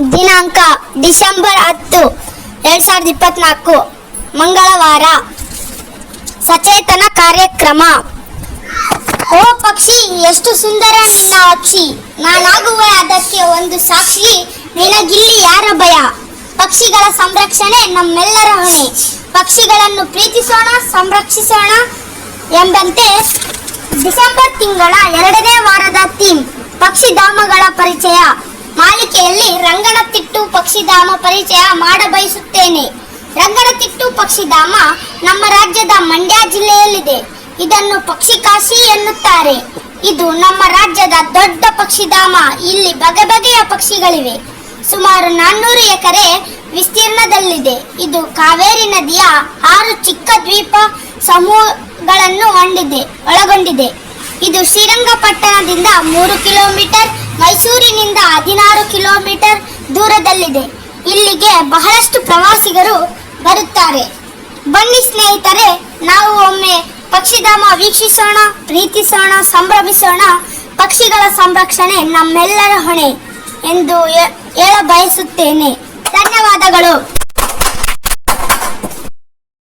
ದಿನಾಂಕ ಡಿಸೆಂಬರ್ ಹತ್ತು, ಎರಡ್ ಸಾವಿರದ ಇಪ್ಪತ್ನಾಲ್ಕು, ಮಂಗಳವಾರ. ಸಚೇತನ ಕಾರ್ಯಕ್ರಮ. ಓ ಪಕ್ಷಿ, ಎಷ್ಟು ಸುಂದರ ನಿನ್ನ ಪಕ್ಷಿ. ನಾನಾಗುವೆ ಅದಕ್ಕೆ ಒಂದು ಸಾಕ್ಷಿ. ನಿನಗಿಲ್ಲಿ ಯಾರ ಭಯ? ಪಕ್ಷಿಗಳ ಸಂರಕ್ಷಣೆ ನಮ್ಮೆಲ್ಲರ ಹೊಣೆ. ಪಕ್ಷಿಗಳನ್ನು ಪ್ರೀತಿಸೋಣ, ಸಂರಕ್ಷಿಸೋಣ ಎಂಬಂತೆ ಡಿಸೆಂಬರ್ ತಿಂಗಳ ಎರಡನೇ ವಾರದ ಥೀಮ್ ಪಕ್ಷಿಧಾಮಗಳ ಪರಿಚಯ. ಮಾಲಿಕೆಯಲ್ಲಿ ರಂಗನತಿಟ್ಟು ಪಕ್ಷಿಧಾಮ ಪರಿಚಯ ಮಾಡಬಯಸುತ್ತೇನೆ. ರಂಗನತಿಟ್ಟು ಪಕ್ಷಿಧಾಮ ನಮ್ಮ ರಾಜ್ಯದ ಮಂಡ್ಯ ಜಿಲ್ಲೆಯಲ್ಲಿದೆ. ಇದನ್ನು ಪಕ್ಷಿ ಕಾಶಿ ಎನ್ನುತ್ತಾರೆ. ಇದು ನಮ್ಮ ರಾಜ್ಯದ ದೊಡ್ಡ ಪಕ್ಷಿಧಾಮ. ಇಲ್ಲಿ ಬಗೆ ಬಗೆಯ ಪಕ್ಷಿಗಳಿವೆ. ಸುಮಾರು ನಾನ್ನೂರು ಎಕರೆ ವಿಸ್ತೀರ್ಣದಲ್ಲಿದೆ. ಇದು ಕಾವೇರಿ ನದಿಯ ಆರು ಚಿಕ್ಕ ದ್ವೀಪ ಸಮೂಹಗಳನ್ನು ಹೊಂದಿದೆ, ಒಳಗೊಂಡಿದೆ. ಇದು ಶ್ರೀರಂಗಪಟ್ಟಣದಿಂದ ಮೂರು ಕಿಲೋಮೀಟರ್ ಮೈಸೂರಿನಿಂದ ಹದಿನಾರು ಕಿಲೋಮೀಟರ್ ದೂರದಲ್ಲಿದೆ. ಇಲ್ಲಿಗೆ ಬಹಳಷ್ಟು ಪ್ರವಾಸಿಗರು ಬರುತ್ತಾರೆ. ಬನ್ನಿ ಸ್ನೇಹಿತರೆ, ನಾವು ಒಮ್ಮೆ ಪಕ್ಷಿಧಾಮ ವೀಕ್ಷಿಸೋಣ, ಪ್ರೀತಿಸೋಣ, ಸಂಭ್ರಮಿಸೋಣ. ಪಕ್ಷಿಗಳ ಸಂರಕ್ಷಣೆ ನಮ್ಮೆಲ್ಲರ ಹೊಣೆ ಎಂದು ಹೇಳ ಬಯಸುತ್ತೇನೆ. ಧನ್ಯವಾದಗಳು.